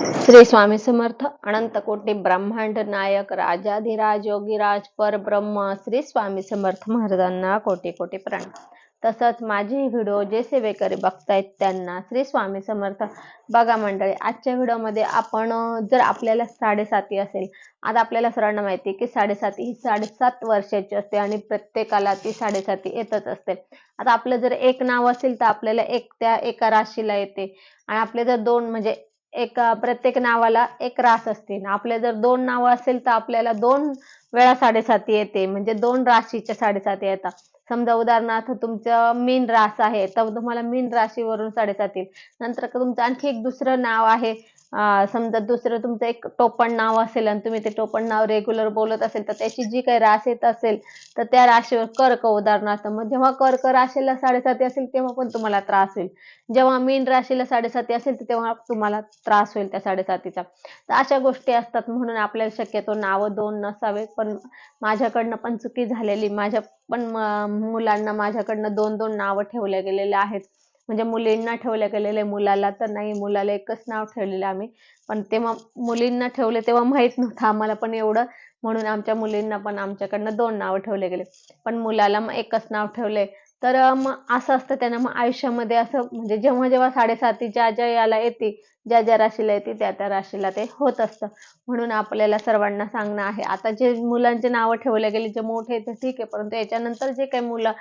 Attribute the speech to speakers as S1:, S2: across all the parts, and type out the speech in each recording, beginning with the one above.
S1: श्री स्वामी समर्थ अनंत कोटी ब्रह्मांड नायक राजाधिराज योगीराज परब्रह्म श्री स्वामी समर्थ महाराजांना कोटी कोटी प्रणाम. तसंच माझे व्हिडिओ जे सेवेकरी बघतायत त्यांना श्री स्वामी समर्थ. बघा मंडळी आजच्या व्हिडिओमध्ये आपण जर आपल्याला साडेसाती असेल आता आपल्याला सर्वांना माहिती आहे की साडेसाती ही साडेसात वर्षाची असते आणि प्रत्येकाला ती साडेसाती येतच असते. आता आपलं जर एक नाव असेल तर आपल्याला एक त्या एका राशीला येते. आणि आपले जर दोन म्हणजे एक प्रत्येक नावाला एक रास असते. आपले जर दोन नावं असेल तर आपल्याला दोन वेळा साडेसाती येते. म्हणजे दोन राशीच्या साडेसाती येतात. समजा उदाहरणार्थ तुमचं मीन रास आहे. तर तुम्हाला मीन राशीवरून साडेसाती नंतर तुमचं आणखी एक दुसरं नाव आहे. समजा दुसरं तुमचं एक टोपण नाव असेल आणि तुम्ही ते टोपण नाव रेग्युलर बोलत असेल तर त्याची जी काही रास येत असेल तर त्या राशीवर कर्क उदाहरणार्थ मग जेव्हा कर्क राशीला साडेसाती असेल तेव्हा पण तुम्हाला त्रास होईल. जेव्हा मीन राशीला साडेसाती असेल तर तेव्हा तुम्हाला त्रास होईल त्या साडेसातीचा. तर अशा गोष्टी असतात. म्हणून आपल्याला शक्यतो नावं दोन नसावे. पण माझ्याकडनं पण चुकी झालेली. माझ्या पण मुलांना माझ्याकडनं दोन दोन नावं ठेवल्या गेलेल्या आहेत. म्हणजे मुलींना ठेवले गेलेले मुलाला तर नाही मुलाला एकच नाव ठेवलेलं आम्ही. पण तेव्हा मुलींना ठेवले तेव्हा माहीत नव्हतं. आम्हाला पण एवढं म्हणून आमच्या मुलींना पण आमच्याकडनं दोन नावं ठेवले गेले. पण मुलाला मग एकच नाव ठेवले तर मग असं असतं त्यानं मग आयुष्यामध्ये असं म्हणजे जेव्हा जेव्हा साडेसाती ज्या ज्या याला येते ज्या ज्या राशीला येते त्या त्या राशीला ते होत असतं. म्हणून आपल्याला सर्वांना सांगणं आहे. आता जे मुलांचे नावं ठेवले गेले जे मोठे आहेत ते ठीक आहे. परंतु याच्यानंतर जे काही मुलं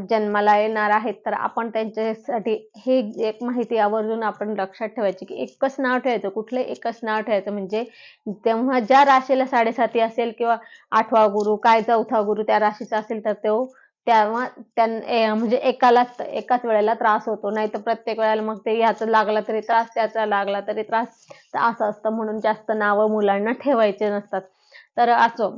S1: जन्माला येणार आहेत तर आपण त्यांच्यासाठी हे एक माहिती आवर्जून आपण लक्षात ठेवायची की एकच नाव ठेवायचं कुठलं एकच नाव ठेवायचं म्हणजे तेव्हा ज्या राशीला साडेसाती असेल किंवा आठवा गुरु काय चौथा गुरु त्या राशीचा असेल तर तो तेव्हा त्यां म्हणजे एकालाच एकाच वेळेला त्रास होतो. नाही तर प्रत्येक वेळेला मग ते ह्याचा लागला तरी त्रास त्याचा लागला तरी त्रास. असं असतं म्हणून जास्त नावं मुलांना ठेवायचे नसतात. तर असो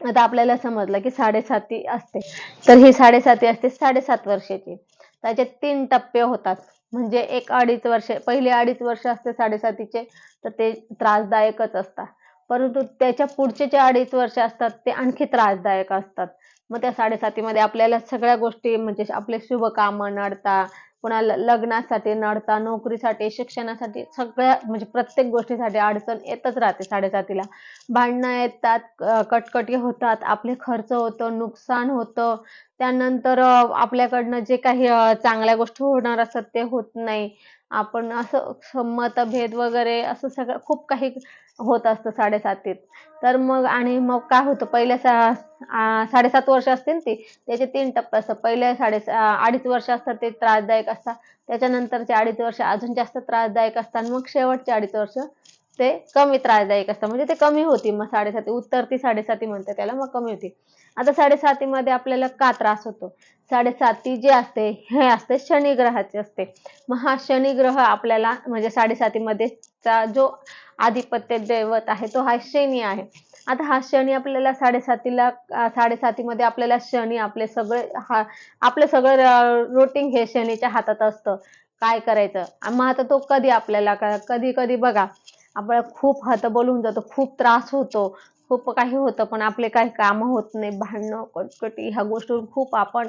S1: आता आपल्याला समजलं की साडेसाती असते. तर ही साडेसाती असते साडेसात वर्षाची. त्याचे तीन टप्पे होतात. म्हणजे एक अडीच वर्ष पहिले अडीच वर्ष असते साडेसातीचे तर ते त्रासदायकच असतात. परंतु त्याच्या पुढचे जे अडीच वर्ष असतात ते आणखी त्रासदायक असतात. मग त्या साडेसातीमध्ये आपल्याला सगळ्या गोष्टी म्हणजे आपले शुभ कामं नडता पुन्हा ल- लग्नासाठी नडता नोकरीसाठी शिक्षणासाठी सगळ्या म्हणजे प्रत्येक गोष्टीसाठी अडचण येतच राहते साडेसातीला. भांडणं येतात कटकटी होतात आपले खर्च होतं नुकसान होतं. त्यानंतर आपल्याकडनं जे काही चांगल्या गोष्टी होणार असतात ते होत नाही. आपण असं मतभेद वगैरे असं सगळं खूप काही होत असतं साडेसातीत तर मग आणि मग काय होतं पहिल्या सा साडेसात वर्ष असतील ती त्याचे तीन टप्पे असतात. पहिले साडे अडीच वर्ष असतात ते त्रासदायक असतात. त्याच्यानंतरचे अडीच वर्ष अजून जास्त त्रासदायक असतात. मग शेवटचे अडीच वर्ष ते कमी त्रासदायक असतं. म्हणजे ते कमी होती मग साडेसाती उत्तरती साडेसाती म्हणते त्याला मग कमी होती. आता साडेसाती मध्ये आपल्याला का त्रास होतो? साडेसाती जे असते हे असते शनी ग्रहाचे असते. मग हा शनी ग्रह आपल्याला म्हणजे साडेसातीमध्ये चा जो आधिपत्य दैवत आहे तो हा शनी आहे. आता हा शनी आपल्याला साडेसातीला साडेसाती साडेसातीमध्ये आपल्याला शनी आपले सगळे हा आपलं सगळं रुटीन हे शनीच्या हातात असतं. काय करायचं? मग आता तो कधी आपल्याला कधी कधी बघा आपण खूप हत बोलून जातो खूप त्रास होतो खूप काही होतं पण आपले काही कामं होत नाही भांडणं कटकटी ह्या गोष्टी खूप आपण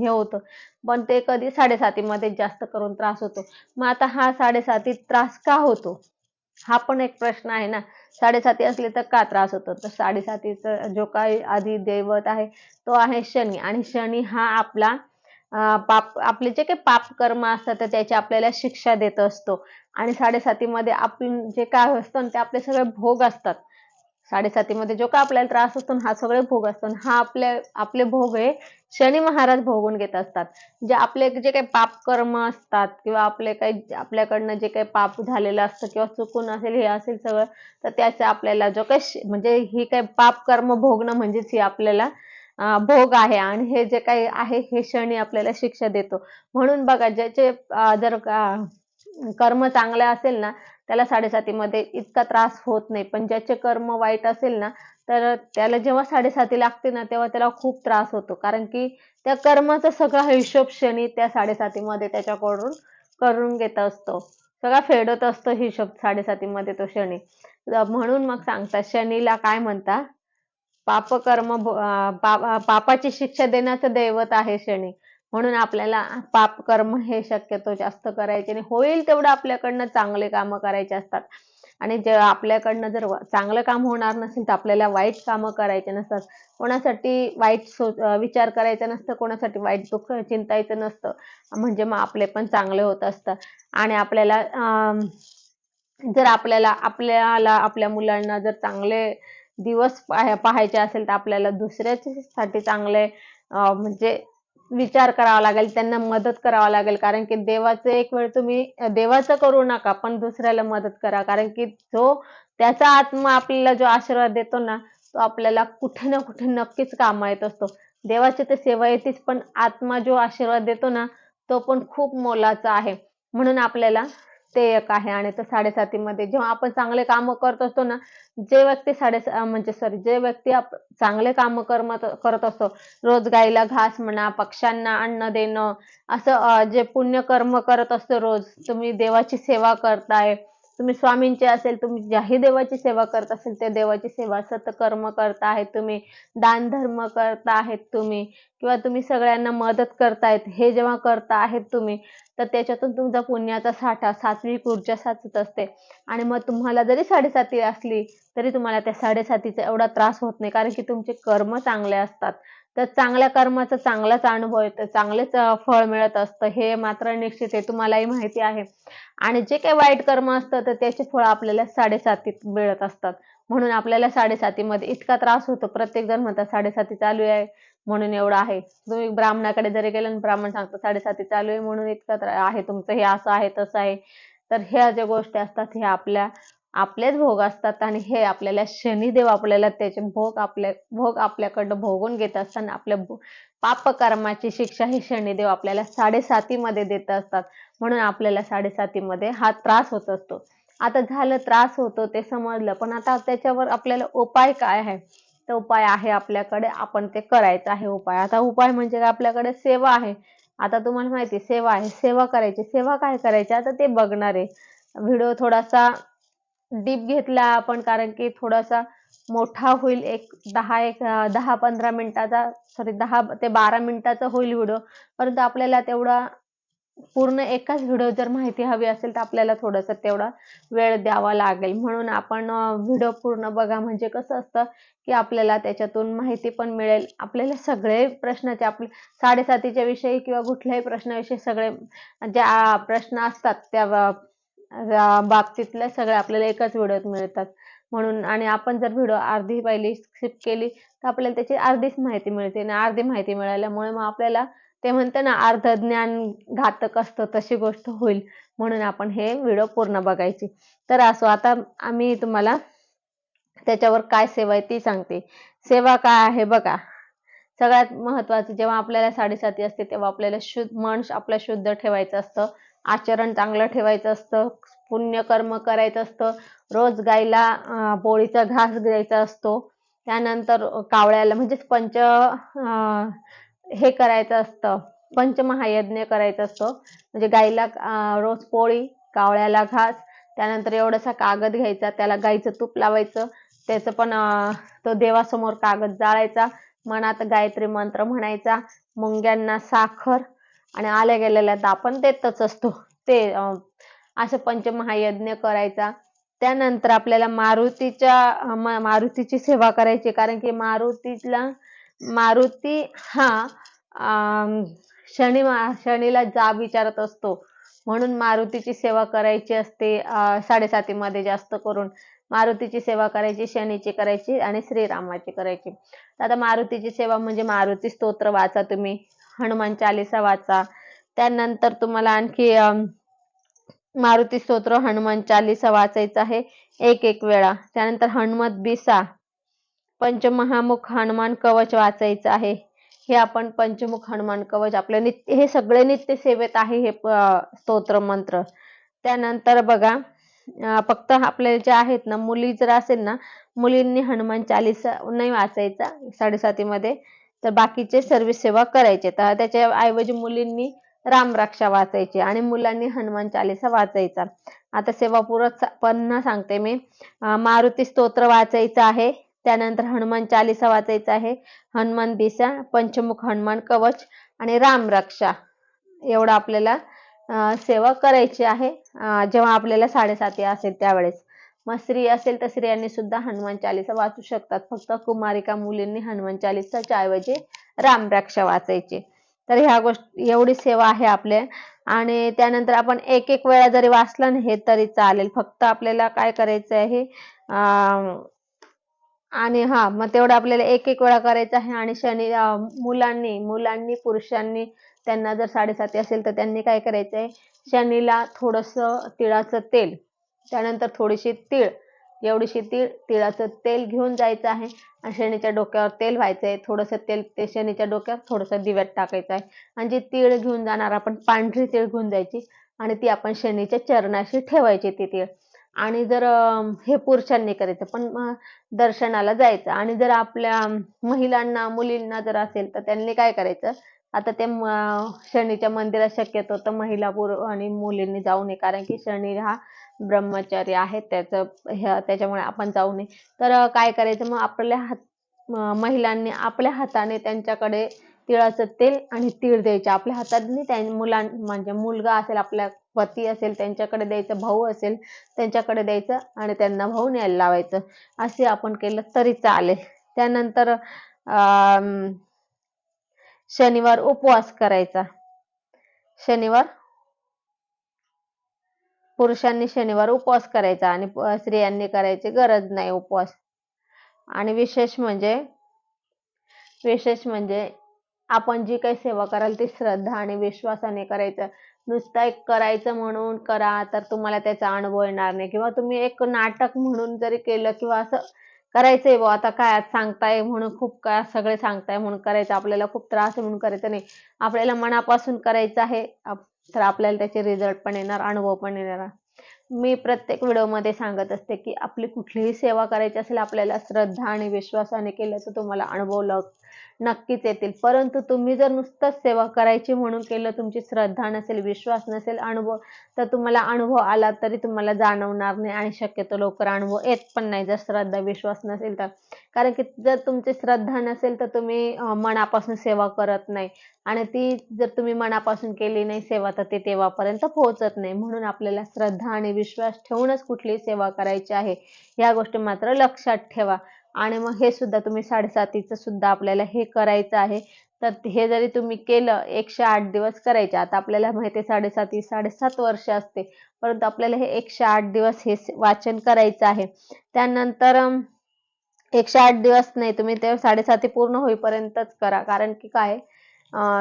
S1: हे होतं. पण ते कधी साडेसातीमध्ये जास्त करून त्रास होतो. मग आता हा साडेसाती त्रास का होतो? हा पण एक प्रश्न आहे ना. साडेसाती असले तर का त्रास होतो? तर साडेसातीचा जो काही आधी दैवत आहे तो आहे शनी. आणि शनी हा आपला पाप आपले जे काही पाप कर्म असतात त्याची आपल्याला शिक्षा देत असतो. आणि साडेसातीमध्ये आपण जे काय असतं ते आपले सगळे भोग असतात. साडेसातीमध्ये जो का आपल्याला त्रास असतो ना, हा सगळे भोग असतो. आणि हा आपले आपले भोग हे शनी महाराज भोगून घेत असतात. जे आपले जे काही पाप कर्म असतात किंवा आपले काही आपल्याकडनं जे काही पाप झालेलं असतं किंवा चुकून असेल हे असेल सगळं तर त्याचं आपल्याला जो काही म्हणजे ही काही पाप कर्म भोगणं म्हणजेच ही आपल्याला भोग आहे आणि हे जे काही आहे हे शनी आपल्याला शिक्षा देतो. म्हणून बघा ज्याचे जर कर्म चांगले असेल ना त्याला साडेसातीमध्ये इतका त्रास होत नाही. पण ज्याचे कर्म वाईट असेल ना तर त्याला जेव्हा साडेसाती लागते ना तेव्हा त्याला खूप त्रास होतो. कारण की त्या कर्माचा सगळा हिशोब शनी त्या साडेसातीमध्ये त्याच्याकडून करून घेत असतो. सगळा फेडत असतो हिशोब साडेसातीमध्ये तो शनी म्हणून मग सांगतात शनीला काय म्हणता पापकर्म भो- पापाची शिक्षा देण्याचं दैवत आहे शनी. म्हणून आपल्याला पाप कर्म हे शक्यतो जास्त करायचे आणि होईल तेवढं आपल्याकडनं चांगले कामं करायचे असतात. आणि जे आपल्याकडनं जर चांगलं काम होणार नसेल तर आपल्याला वाईट कामं करायचे नसतात. कोणासाठी वाईट सो विचार करायचा नसतं कोणासाठी वाईट दुःख चिंतायचं नसतं. म्हणजे मग आपले पण चांगले होत असतात आणि आपल्याला जर आपल्याला आपल्याला आपल्या मुलांना जर चांगले दिवस पाहा- पाहायचे असेल तर आपल्याला दुसऱ्यासाठी चांगले म्हणजे विचार करावा लागेल त्यांना मदत करावा लागेल. कारण की देवाचं एक वेळ तुम्ही देवाचं करू नका पण दुसऱ्याला मदत करा. कारण की जो त्याचा आत्मा आपल्याला जो आशीर्वाद देतो ना तो आपल्याला कुठे ना कुठे नक्कीच कामा येत असतो. देवाची तर सेवा येतेच पण आत्मा जो आशीर्वाद देतो ना तो पण खूप मोलाचा आहे. म्हणून आपल्याला ते एक आहे आणि तर साडेसातीमध्ये जेव्हा आपण चांगले कामं करत असतो ना जे व्यक्ती साडे म्हणजे सॉरी जे व्यक्ती चांगले कामं कर्म करत असतो रोज गाईला घास म्हणा पक्ष्यांना अन्न देणं असं जे जे पुण्यकर्म करत असतो रोज तुम्ही देवाची सेवा करताय तुम्ही स्वामींचे असेल तुम्ही ज्याही देवाची सेवा करत असेल त्या देवाची सेवा सतकर्म करता आहेत तुम्ही दान धर्म करता आहेत तुम्ही किंवा तुम्ही सगळ्यांना मदत करतायत हे जेव्हा करता आहेत तुम्ही तर त्याच्यातून तुमचा पुण्याचा साठा सात्विक ऊर्जा साचत असते. आणि मग तुम्हाला जरी साडेसाती असली तरी तुम्हाला त्या साडेसातीचा एवढा त्रास होत नाही कारण की तुमचे कर्म चांगले असतात. तर चांगल्या कर्माचा चांगलाच अनुभव येतो चांगलेच फळ मिळत असतं हे मात्र निश्चित आहे तुम्हालाही माहिती आहे. आणि जे काही वाईट कर्म असतं तर त्याचे फळ आपल्याला साडेसातीत मिळत असतात. म्हणून आपल्याला साडेसातीमध्ये इतका त्रास होतो प्रत्येक जण म्हणतात साडेसाती चालू आहे म्हणून एवढं आहे. तुम्ही ब्राह्मणाकडे जरी गेलं ब्राह्मण सांगतो साडेसाती चालू आहे म्हणून इतका आहे तुमचं हे असं आहे तसं आहे. तर ह्या ज्या गोष्टी असतात ह्या आपल्या आपलेच भोग असतात आणि हे आपल्याला शनिदेव आपल्याला त्याचे भोग आपल्या भोग आपल्याकडनं भोगून घेत असताना आपल्या पापकर्माची पाप कर्माची शिक्षा ही शनिदेव आपल्याला साडेसातीमध्ये देत असतात. म्हणून आपल्याला साडेसातीमध्ये हा त्रास होत असतो. आता झालं त्रास होतो ते समजलं पण आता त्याच्यावर आपल्याला उपाय काय आहे? तर उपाय आहे आपल्याकडे आपण ते करायचं आहे उपाय. आता उपाय म्हणजे काय? आपल्याकडे सेवा आहे. आता तुम्हाला माहिती सेवा आहे. सेवा करायची. सेवा काय करायची? आता ते बघणार. आहे व्हिडिओ थोडासा डीप घेतला आपण कारण की थोडासा मोठा होईल एक दहा एक दहा पंधरा मिनिटाचा सॉरी दहा ते बारा मिनिटाचा होईल व्हिडिओ. परंतु आपल्याला तेवढा पूर्ण एकाच व्हिडिओ जर माहिती हवी असेल तर आपल्याला थोडासा तेवढा वेळ द्यावा लागेल. म्हणून आपण व्हिडिओ पूर्ण बघा. म्हणजे कसं असतं की आपल्याला त्याच्यातून माहिती पण मिळेल. आपल्याला सगळे प्रश्नाचे आपले साडेसातीच्या विषयी किंवा कुठल्याही प्रश्नाविषयी सगळे ज्या प्रश्न असतात त्या बाबतीतल्या सगळ्या आपल्याला एकाच व्हिडिओत मिळतात. म्हणून आणि आपण जर व्हिडिओ अर्धी पहिली स्किप केली तर आपल्याला त्याची अर्धीच माहिती मिळते आणि अर्धी माहिती मिळाल्यामुळे मग आपल्याला ते म्हणते ना अर्ध ज्ञान घातक असतं तशी गोष्ट होईल. म्हणून आपण हे व्हिडिओ पूर्ण बघायची. तर असो आता आम्ही तुम्हाला त्याच्यावर काय सेवा आहे ती सांगते. सेवा काय आहे बघा. सगळ्यात महत्वाचं जेव्हा आपल्याला साडेसाती असते तेव्हा आपल्याला शुद्ध मन आपलं शुद्ध ठेवायचं असतं. आचरण चांगलं ठेवायचं असतं पुण्यकर्म करायचं असतं रोज गाईला पोळीचा घास द्यायचा असतो. त्यानंतर कावळ्याला म्हणजेच पंच हे करायचं असतं पंचमहायज्ञ करायचं असतो. म्हणजे गाईला रोज पोळी कावळ्याला घास त्यानंतर एवढासा कागद घ्यायचा त्याला गाईचं तूप लावायचं त्याचं पण तो देवासमोर कागद जाळायचा मनात गायत्री मंत्र म्हणायचा मुंग्यांना साखर आणि आल्या गेलेल्या तर आपण देतच असतो. ते असं पंचमहायज्ञ करायचा. त्यानंतर आपल्याला मारुतीच्या मारुतीची सेवा करायची. कारण की मारुतीला मारुती हा शनि शनी शनीला जाब विचारत असतो. म्हणून मारुतीची सेवा करायची असते साडेसातीमध्ये जास्त करून. मारुतीची सेवा करायची शनीची करायची आणि श्रीरामाची करायची. आता मारुतीची सेवा म्हणजे मारुती स्तोत्र वाचा तुम्ही. हनुमान चालिसा वाचा. त्यानंतर तुम्हाला आणखी मारुती स्तोत्र हनुमान चालिसा वाचायचं आहे. एक एक वेळा. त्यानंतर हनुमत बिसा. पंचमहामुख हनुमान कवच वाचायचं आहे. हे आपण पंचमुख हनुमान कवच आपल्या नित्य हे सगळे नित्य सेवेत आहे हे स्तोत्र मंत्र. त्यानंतर बघा फक्त आपले जे आहेत ना मुली जर असेल ना मुलींनी हनुमान चालीसा नाही वाचायचा साडेसातीमध्ये. तर बाकीचे सर्व सेवा करायचे. तर त्याच्या ऐवजी मुलींनी रामरक्षा वाचायची आणि मुलांनी हनुमान चालिसा वाचायचा. आता सेवा पूरक पन्हा सांगते मी. मारुती स्तोत्र वाचायचं आहे. त्यानंतर हनुमान चालिसा वाचायचं आहे. हनुमान दिसा पंचमुख हनुमान कवच आणि रामरक्षा एवढं आपल्याला सेवा करायची आहे. जेव्हा आपल्याला साडेसाती असेल त्यावेळेस. मग स्त्री असेल तर स्त्रियांनी सुद्धा हनुमान चालीसा वाचू शकतात. फक्त कुमारिका मुलींनी हनुमान चालीसाच्या ऐवजी रामराक्ष वाचायची. तर ह्या गोष्टी एवढी सेवा आहे आपल्या. आणि त्यानंतर आपण एक एक वेळा जरी वाचलं नाही तरी चालेल. फक्त आपल्याला काय करायचं आहे आणि हा मग तेवढं आपल्याला एक एक वेळा करायचं आहे. आणि शनी मुलांनी मुलांनी पुरुषांनी त्यांना जर साडेसाती असेल तर त्यांनी काय करायचं आहे शनीला थोडंसं तिळाचं तेल त्यानंतर थोडीशी तीळ एवढीशी तीळ तिळाचं तेल घेऊन जायचं आहे. आणि शनीच्या डोक्यावर तेल व्हायचं आहे थोडंसं तेल ते शनीच्या डोक्यावर थोडंसं दिव्यात टाकायचं आहे. आणि जी तीळ घेऊन जाणार आपण पांढरी तीळ घेऊन जायची. आणि ती आपण शनीच्या चरणाशी ठेवायची ती तीळ. आणि जर हे पुरुषांनी करायचं पण दर्शनाला जायचं. आणि जर आपल्या महिलांना मुलींना जर असेल तर त्यांनी काय करायचं? आता ते म- शनीच्या मंदिरात शक्यतो तर महिला पुरुष आणि मुलींनी जाऊ नये. कारण की शनी हा ब्रह्मचारी आहे त्याचं त्याच्यामुळे आपण जाऊ नये. तर काय करायचं? मग आपल्या हात महिलांनी आपल्या हाताने त्यांच्याकडे तिळाचं तेल आणि तीळ द्यायचे. आपल्या हाताने त्या मुलां म्हणजे मुलगा असेल आपल्या पती असेल त्यांच्याकडे द्यायचं भाऊ असेल त्यांच्याकडे द्यायचं आणि त्यांना भाऊ न्यायला लावायचं. असे आपण केलं तरी चालेल. त्यानंतर शनिवार उपवास करायचा. शनिवार पुरुषांनी शनिवार उपवास करायचा आणि स्त्रियांनी करायची गरज नाही उपवास. आणि विशेष म्हणजे विशेष म्हणजे आपण जी काही सेवा कराल ती श्रद्धा आणि विश्वासाने करायचं. नुसतं एक करायचं म्हणून करा तर तुम्हाला त्याचा अनुभव येणार नाही. किंवा तुम्ही एक नाटक म्हणून जरी केलं किंवा असं करायचंय बुवा आता काय आज सांगताय म्हणून खूप काय सगळे सांगताय म्हणून करायचं आपल्याला खूप त्रास आहे म्हणून करायचं नाही. आपल्याला मनापासून करायचं आहे तर आपल्याला त्याचे रिझल्ट पण येणार अनुभव पण येणार. मी प्रत्येक व्हिडिओमध्ये सांगत असते की आपली कुठलीही सेवा करायची असेल आपल्याला श्रद्धा आणि विश्वासाने केलं तर तुम्हाला अनुभव लग नक्कीच येतील. परंतु तुम्ही जर नुसतंच सेवा करायची म्हणून केलं तुमची श्रद्धा नसेल विश्वास नसेल अनुभव तर तुम्हाला अनुभव आला तरी तुम्हाला जाणवणार नाही आणि शक्यतो लवकर अनुभव येत पण नाही जर श्रद्धा विश्वास नसेल तर. कारण की जर तुमची श्रद्धा नसेल तर तुम्ही मनापासून सेवा करत नाही. आणि ती जर तुम्ही मनापासून केली नाही सेवा तर ते तेव्हापर्यंत पोहोचत नाही. म्हणून आपल्याला श्रद्धा आणि विश्वास ठेवूनच कुठली सेवा करायची आहे. या गोष्टी मात्र लक्षात ठेवा. आणि मग हे सुद्धा तुम्ही साडेसातीचं सुद्धा आपल्याला हे करायचं आहे. तर हे जरी तुम्ही केलं एकशे आठ दिवस करायचे आता आपल्याला माहिती आहे साडेसाती साडेसात वर्ष असते. परंतु आपल्याला हे एकशे आठ दिवस हे वाचन करायचं आहे. त्यानंतर एकशे आठ दिवस नाही तुम्ही ते साडेसाती पूर्ण होईपर्यंतच करा. कारण की काय?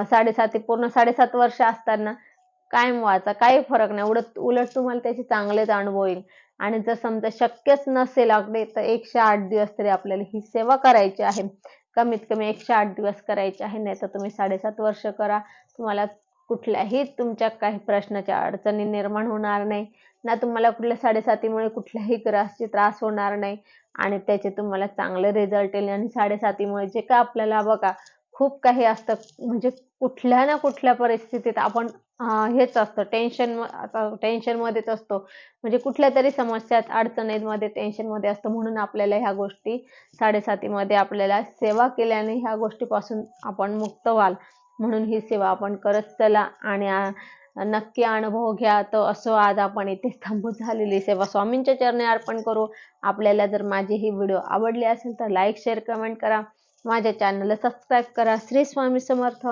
S1: साडेसाती पूर्ण साडेसात वर्ष असताना कायम वाचा काही फरक नाही. उलट उलट तुम्हाला त्याचे चांगलेच अनुभव येईल. आणि जर समजा शक्यच नसेल अगदी तर एकशे आठ दिवस तरी आपल्याला ही सेवा करायची आहे. कमीत कमी एकशे आठ दिवस करायची आहे नाही तर तुम्ही साडेसात वर्ष करा. तुम्हाला कुठल्याही तुमच्या काही प्रश्नाच्या अडचणी निर्माण होणार नाही. ना तुम्हाला कुठल्या साडेसातीमुळे कुठल्याही ग्रासची त्रास होणार नाही. आणि त्याचे तुम्हाला चांगले रिझल्ट येईल. आणि साडेसातीमुळे जे काय आपल्याला बघा खूप काही असतं. म्हणजे कुठल्या ना कुठल्या परिस्थितीत आपण हेच असतं. टेन्शन आता टेन्शन मध्येच असतो. म्हणजे कुठल्या तरी समस्यात अडचणीमध्ये टेन्शनमध्ये असतो. म्हणून आपल्याला ह्या गोष्टी साडेसातीमध्ये आपल्याला सेवा केल्याने ह्या गोष्टीपासून आपण मुक्त व्हाल. म्हणून ही सेवा आपण करत चला. आणि आ- नक्की अनुभव घ्या. तर असो आज आपण इथे थांबू झालेली सेवा. स्वामींच्या चरणी अर्पण करू. आपल्याला जर माझी ही व्हिडिओ आवडली असेल तर लाईक शेअर कमेंट करा. माझ्या चॅनलला सबस्क्राईब करा. श्री स्वामी समर्थ.